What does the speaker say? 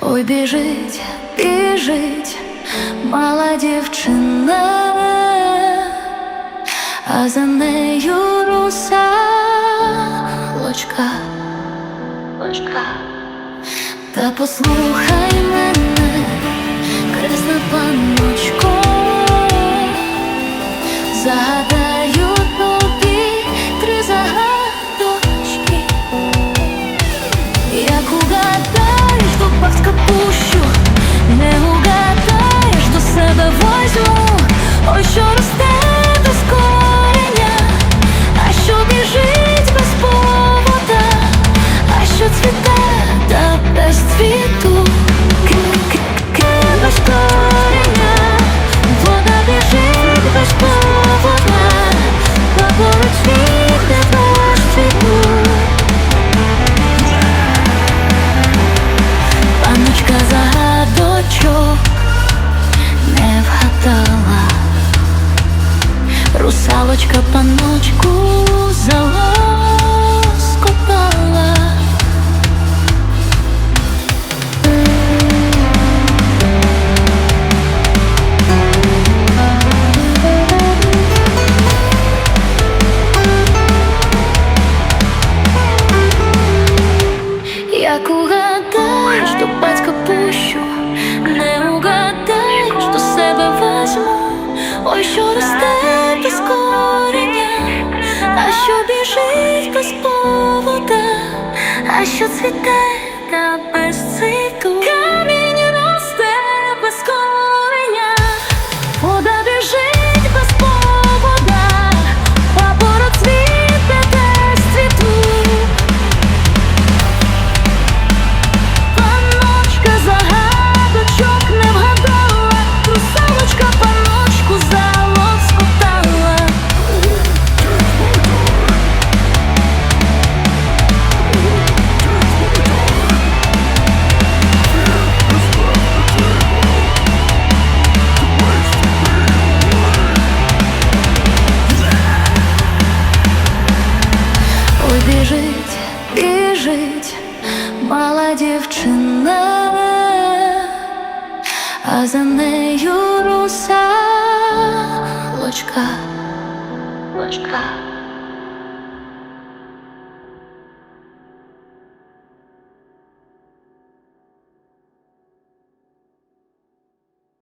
Ой, біжить, біжить, мала дівчина, а за нею русалочка, лочка. лочка, Та послухай мене, кресна панночко, загадаю то паска пущу, не русалочка паночку залоскотала. Як угадаєш, до батька пущу, не угадаєш, до себе возьму, ой, що а що цвіте та без цвіту. Біжить, жить мала дівчина, а за нею руса лочка, лочка.